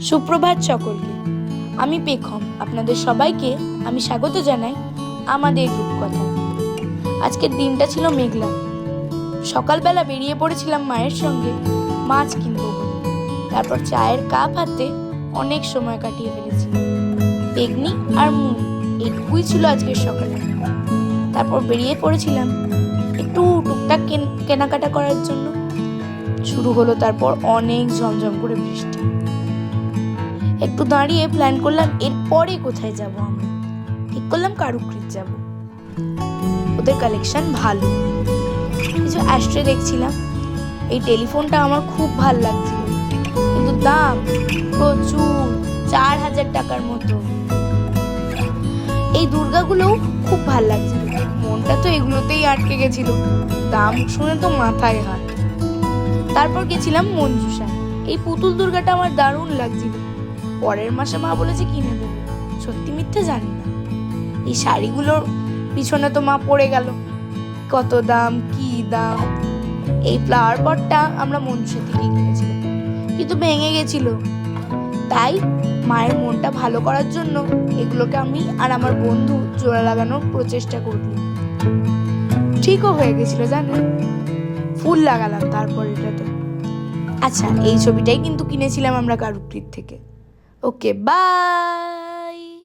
সুপ্রভাত সকলকে। আমি পেখম, আপনাদের সবাইকে আমি স্বাগত জানাই আমাদের রূপকথা আজকের দিনটা ছিল মেঘলা। সকালবেলা বেরিয়ে পড়েছিলাম মায়ের সঙ্গে মাছ কিনবো তারপর চায়ের কাপ হাতে অনেক সময় কাটিয়ে ফেলেছি। বেগনি আর মুন এইটুকুই ছিল আজকের সকালে। তারপর বেরিয়ে পড়েছিলাম একটু টুকটাক কেন- কেনাকাটা করার জন্য। শুরু হলো তারপর অনেক ঝমঝম করে বৃষ্টি। একটু দাঁড়িয়ে প্ল্যান করলাম, এরপরে কোথায় যাব আমরা? ঠিক করলাম কারুকৃত যাব। ওদের কালেকশন ভালো। কিছু অ্যাস্ট্রে দেখছিলাম। এই টেলিফোনটা আমার খুব ভালো লাগছিল। কিন্তু দাম প্রচুর, চার হাজার টাকার মতো। এই দুর্গাগুলোও খুব ভালো লাগছিল। মনটা তো এগুলোতেই আটকে গেছিল। দাম শুনে তো মাথায় হাত। তারপর গেছিলাম মঞ্জুসা। এই পুতুল দুর্গাটা আমার দারুণ লাগছিল। পরের মাসে মা বলেছে কিনে দেবে। সত্যি মিথ্যে জানি না। এই শাড়িগুলোর পিছনে তো মা পড়ে গেল। কত দাম, কি দাম? এই ফ্লাওয়ার পটটা আমরা মঞ্জুসা থেকে কিনেছিলাম। কিন্তু ভেঙে গেছিল। তাই মায়ের মনটা ভালো করার জন্য এগুলোকে আমি আর আমার বন্ধু জোড়া লাগানোর প্রচেষ্টা করলাম। ঠিকও হয়ে গেছিল জানেন ফুল লাগালাম তারপর এটাতে। আচ্ছা এই ছবিটাই কিন্তু কিনেছিলাম আমরা কারুকৃত থেকে। Okay bye